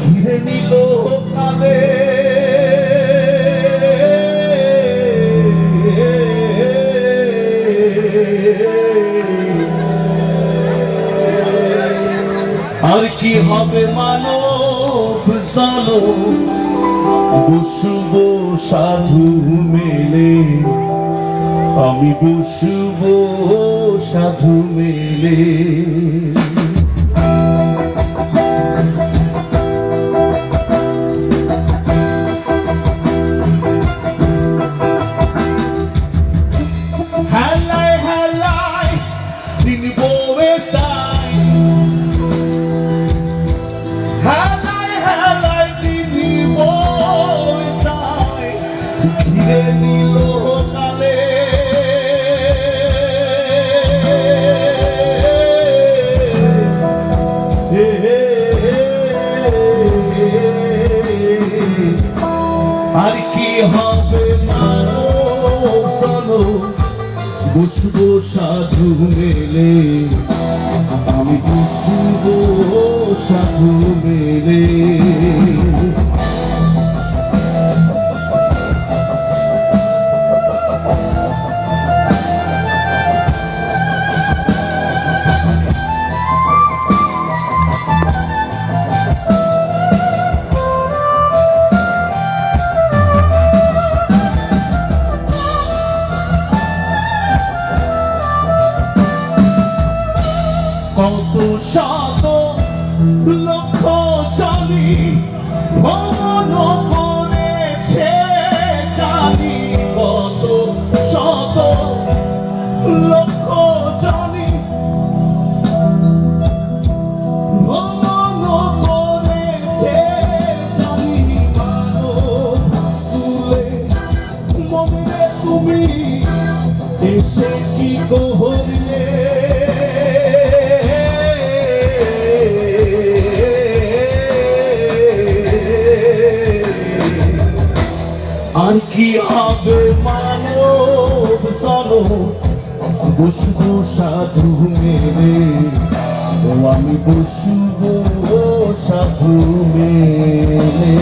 ঘিরে নিল আর কি হবে মানব জানো? বসব সাধু মেলে। আমি বসব সাধু মেলে। আর কি হবে জানো বসবো সাধু মেলে। আমি বসবো সাধু মেলে। এসে কি কহলে? আর কি হবে মানব বসবো সাধু মেরে ও আমি বসবো সাধু মেরে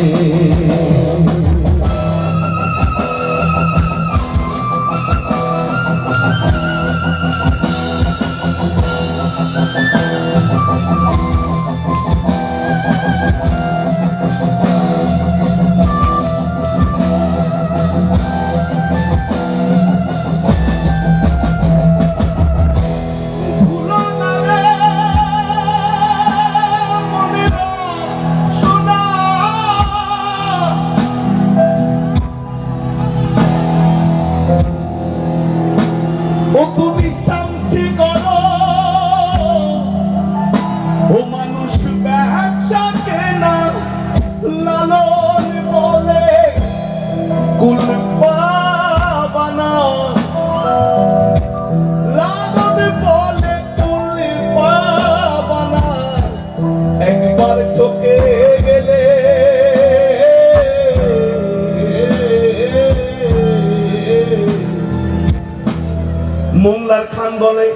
মোংলার খান বলে।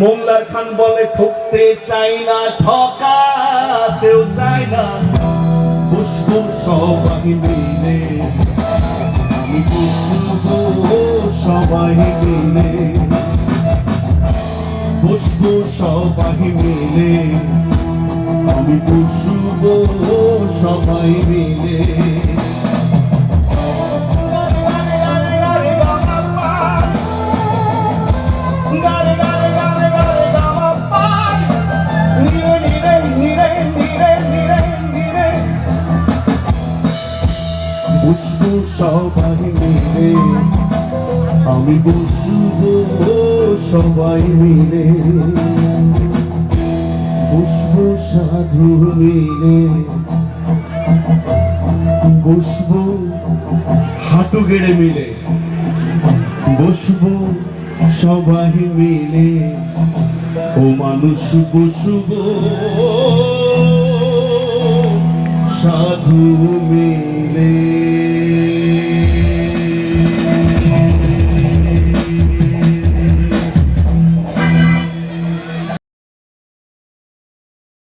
মোংলার খান বলে, ঠকতে চাই না, ঠকাতেও চাই না। সবাই মিলে, আমি সবাই মিলে। আমি পুষ্প সবাই মিলে। সবাই মিলে, আমি বসবো সবাই মিলে। পুষ্প সাধু মিলে, বসবো হাঁটু গেড়ে মিলে, বসবো সবাই মিলে। ও মানুষ বসবো, সাধু মিলে।